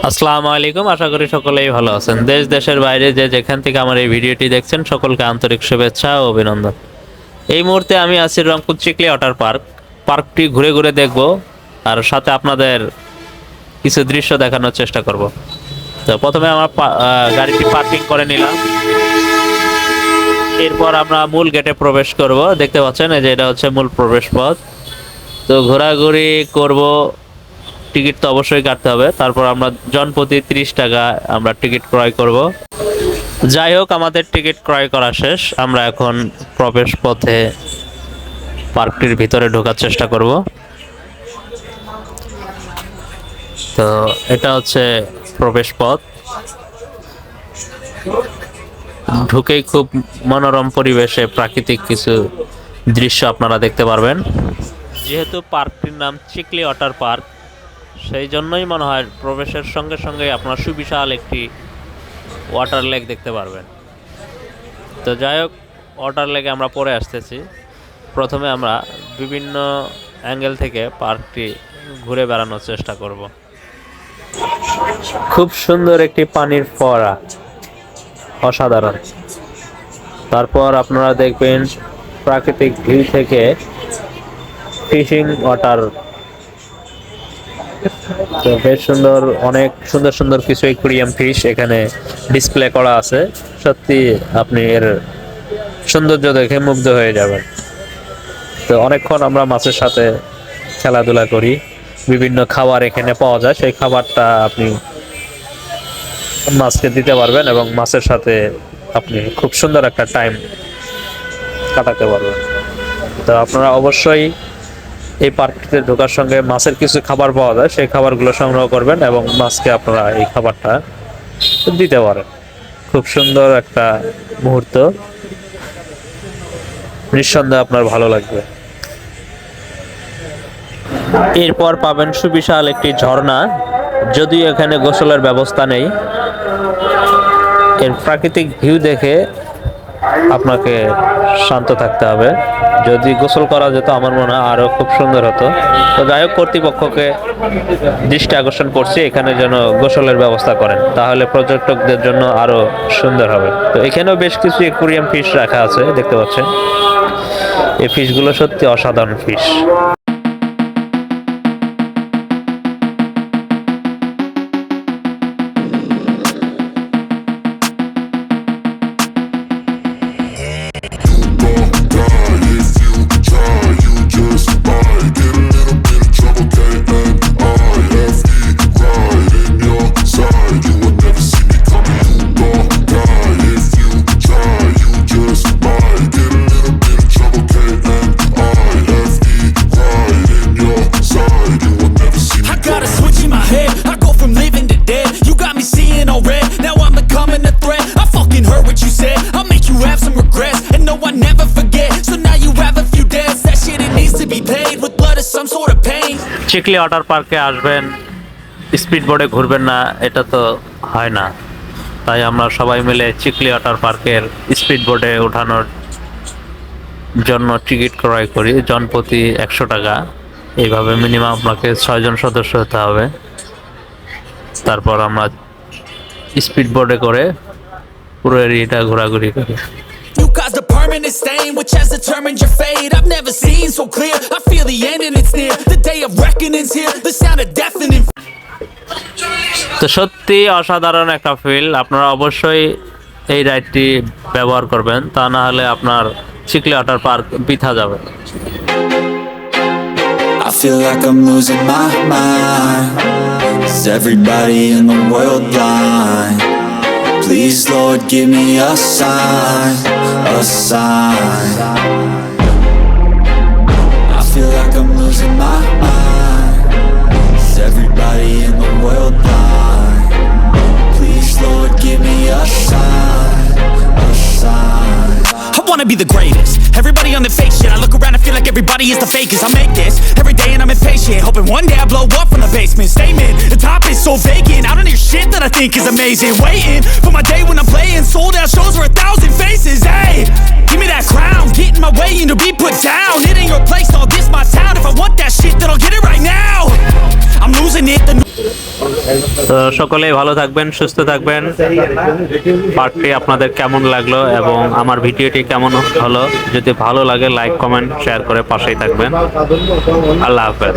আসসালামু আলাইকুম, আশা করি সকলেই ভালো আছেন। দেশ, দেশের বাইরে যে যেখান থেকে আমার এই ভিডিওটি দেখছেন, সকলকে আন্তরিক শুভেচ্ছা ও অভিনন্দন। এই মুহূর্তে আমি আছি রংপুর চিকলি ওয়াটার পার্ক। পার্কটি ঘুরে ঘুরে দেখব আর সাথে আপনাদের কিছু দৃশ্য দেখানোর চেষ্টা করব। তো প্রথমে আমরা গাড়িটি পার্কিং করে নিলাম। এরপর আমরা মূল গেটে প্রবেশ করব। দেখতে পাচ্ছেন, এই যে এটা হচ্ছে মূল প্রবেশ পথ। তো ঘোরাঘুরি করব টিকিট তো অবশ্যই কাটতে হবে। তারপর আমরা জনপ্রতি তিরিশ টাকা আমরা টিকিট ক্রয় করব। যাই হোক, আমাদের টিকিট ক্রয় করা শেষ। আমরা এখন প্রবেশ পথে পার্কটির ভিতরে ঢোকার চেষ্টা করব। তো এটা হচ্ছে প্রবেশ পথ। ঢুকেই খুব মনোরম পরিবেশে প্রাকৃতিক কিছু দৃশ্য আপনারা দেখতে পারবেন। যেহেতু পার্কটির নাম চিকলি ওয়াটার পার্ক সেই জন্যই মনে হয় প্রবেশের সঙ্গে সঙ্গে আপনার সুবিশাল একটি ওয়াটার লেক দেখতে পারবেন। তো যাই হোক ওয়াটার লেকে আমরা পরে আসতেছি। প্রথমে আমরা বিভিন্ন অ্যাঙ্গেল থেকে পার্কটি ঘুরে বেড়ানোর চেষ্টা করব। খুব সুন্দর একটি পানির ফোয়ারা, অসাধারণ। তারপর আপনারা দেখবেন প্রাকৃতিক ভিউ থেকে ফিশিং ওয়াটার তো বেশ সুন্দর, অনেক সুন্দর সুন্দর কিছু একুরিয়াম ফিশ এখানে ডিসপ্লে করা আছে। সত্যি আপনি এর সৌন্দর্য দেখে মুগ্ধ হয়ে যাবেন। তো অনেকক্ষণ আমরা মাছের সাথে খেলাধুলা করি। বিভিন্ন খাবার এখানে পাওয়া যায়, সেই খাবারটা আপনি মাছকে দিতে পারবেন এবং মাছের সাথে আপনি খুব সুন্দর একটা টাইম কাটাতে পারবেন। তো আপনারা অবশ্যই এই পার্কটিতে ঢোকার সঙ্গে মাছের কিছু খাবার পাওয়া যায়, সেই খাবারগুলো সংগ্রহ করবেন এবং মাছকে আপনারা এই খাবারটা দিতে পারেন। খুব সুন্দর একটা মুহূর্ত। নিঃসন্দেহে আপনার ভালো লাগবে। এরপর পাবেন সুবিশাল একটি ঝর্ণা। যদিও এখানে গোসলের ব্যবস্থা নেই, এর প্রাকৃতিক ভিউ দেখে আপনাকে শান্ত থাকতে হবে। যদি গোসল করা যেত, আমার মনে হয় আরও খুব সুন্দর হতো। তো যাই হোক, কর্তৃপক্ষকে দৃষ্টি আকর্ষণ করছি, এখানে যেন গোসলের ব্যবস্থা করেন। তাহলে পর্যটকদের জন্য আরও সুন্দর হবে। তো এখানেও বেশ কিছু একুরিয়াম ফিশ রাখা আছে, দেখতে পাচ্ছেন। এই ফিশগুলো সত্যি অসাধারণ ফিশ চিকলি ওয়াটার পার্কে আসবেন স্পিড বোর্ডে ঘুরবেন না, এটা তো হয় না। তাই আমরা সবাই মিলে চিকলি ওয়াটার পার্কের স্পিড বোর্ডে ওঠানোর জন্য টিকিট ক্রয় করি। জনপ্রতি একশো টাকা। এইভাবে মিনিমাম আপনাকে ছয়জন সদস্য হতে হবে। তারপর আমরা স্পিড বোর্ডে করে পুরো এরিয়াটা ঘোরাঘুরি করি। Caused a stain, which has determined your fate. I've never seen so clear. I feel the end and it's near. The day of reckoning's here. The sound of deafening. তো সত্যি অসাধারণ একটা ফিল আপনারা অবশ্যই এই রাইডটি ব্যবহার করবেন তা না হলে আপনার চিকলি ওয়াটার পার্ক বৃথা যাবে I feel like I'm losing my mind. Is everybody in the world blind? Please, Lord, give me a sign, I feel like I'm losing my mind. Is everybody in the world blind? Please, Lord, give me a sign, a sign. I wanna be the greatest. Everybody on the fake shit. I look around and feel like everybody is the fakest. I make this every day and I'm impatient. Hoping one day I blow up from the basement. Statement, the top is so vacant. I don't hear shit that I think is amazing. Waiting for my day when I'm playing sold out shows for a thousand faces. Way and to be put down. It ain't your place, no, this my town. If I want that shit, then I'll get it right now. I'm losing it, the তো সকলেই ভালো থাকবেন সুস্থ থাকবেন পার্টটি আপনাদের কেমন লাগল এবং আমার ভিডিওটি কেমন হলো যদি ভালো লাগে লাইক কমেন্ট শেয়ার করে পাশেই থাকবেন আল্লাহ হাফেজ